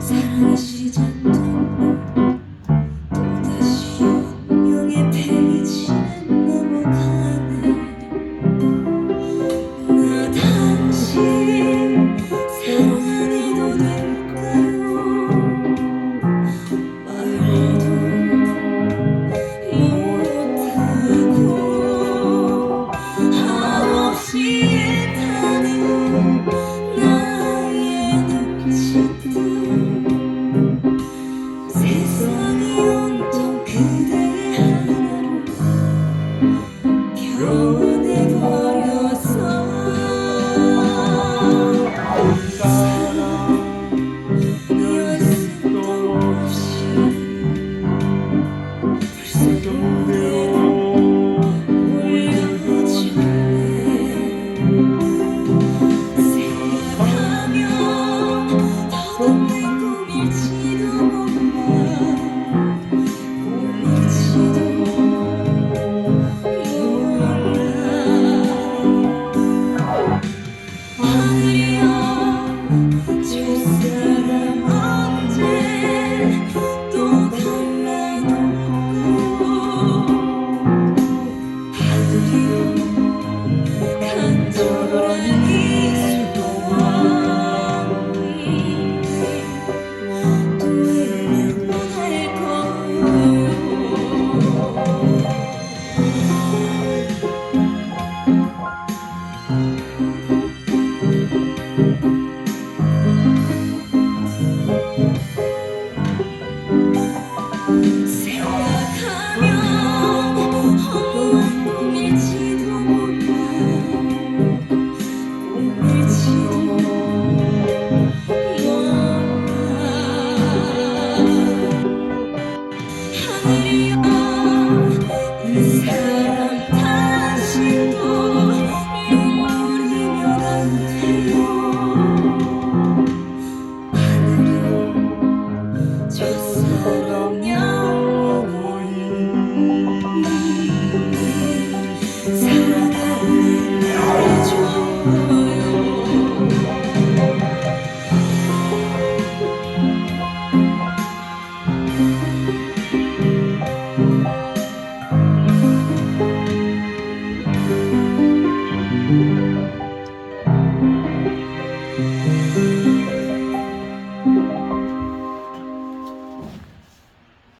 사랑의 시작 동물 또다시 운명의 페이지는 넘어가네 당신 사랑해도 될까요? 말도 못하고 한없이 타는 나의 눈치들. 一起。